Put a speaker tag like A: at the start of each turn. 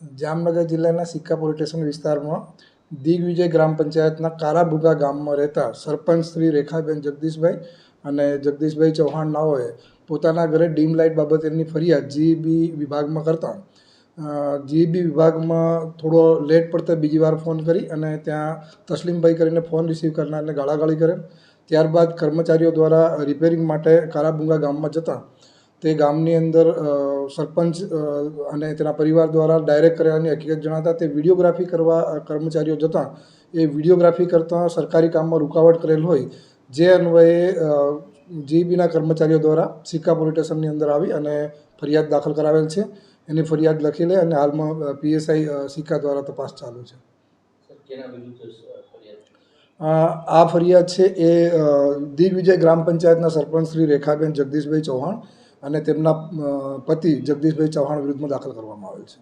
A: જામનગર જિલ્લાના સિક્કા police station વિસ્તારમાં દિગ્વિજય ગ્રામ પંચાયતના કારાભુગા ગામમાં રહેતા સરપંચ શ્રી રેખાબેન જગદીશભાઈ અને જગદીશભાઈ ચૌહાણ નાઓએ પોતાના ઘરે ડીમ લાઇટ બાબતેની ફરિયાદ જીબી વિભાગમાં કરતા જીબી વિભાગમાં થોડો લેટ પડતા બીજી વાર ફોન કરી અને ત્યાં તસ્લીમભાઈ કરીને ફોન રિસીવ કરનારને ગાળાગાળી કરે. ત્યારબાદ કર્મચારીઓ દ્વારા રિપેરિંગ માટે કારાભુંગા ગામમાં જતા તે ગામની અંદર સરપંચ અને તેના પરિવાર દ્વારા ડાયરેક્ટ કરેલાની હકીકત જણાતા તે વિડીયોગ્રાફી કરવા કર્મચારીઓ જતાં એ વિડીયોગ્રાફી કરતાં સરકારી કામમાં રૂકાવટ કરેલ હોય જે અન્વયે જીબીના કર્મચારીઓ દ્વારા સિક્કા પોલીસ સ્ટેશનની અંદર આવી અને ફરિયાદ દાખલ કરાવેલ છે. એની ફરિયાદ લખી લે અને હાલમાં પીએસઆઈ સિક્કા દ્વારા તપાસ ચાલુ છે. આ ફરિયાદ છે એ દિગ્વિજય ગ્રામ પંચાયતના સરપંચ શ્રી રેખાબેન જગદીશભાઈ ચૌહાણ અને તેમના પતિ જગદીશભાઈ ચૌહાણ વિરુદ્ધમાં દાખલ કરવામાં આવેલ છે.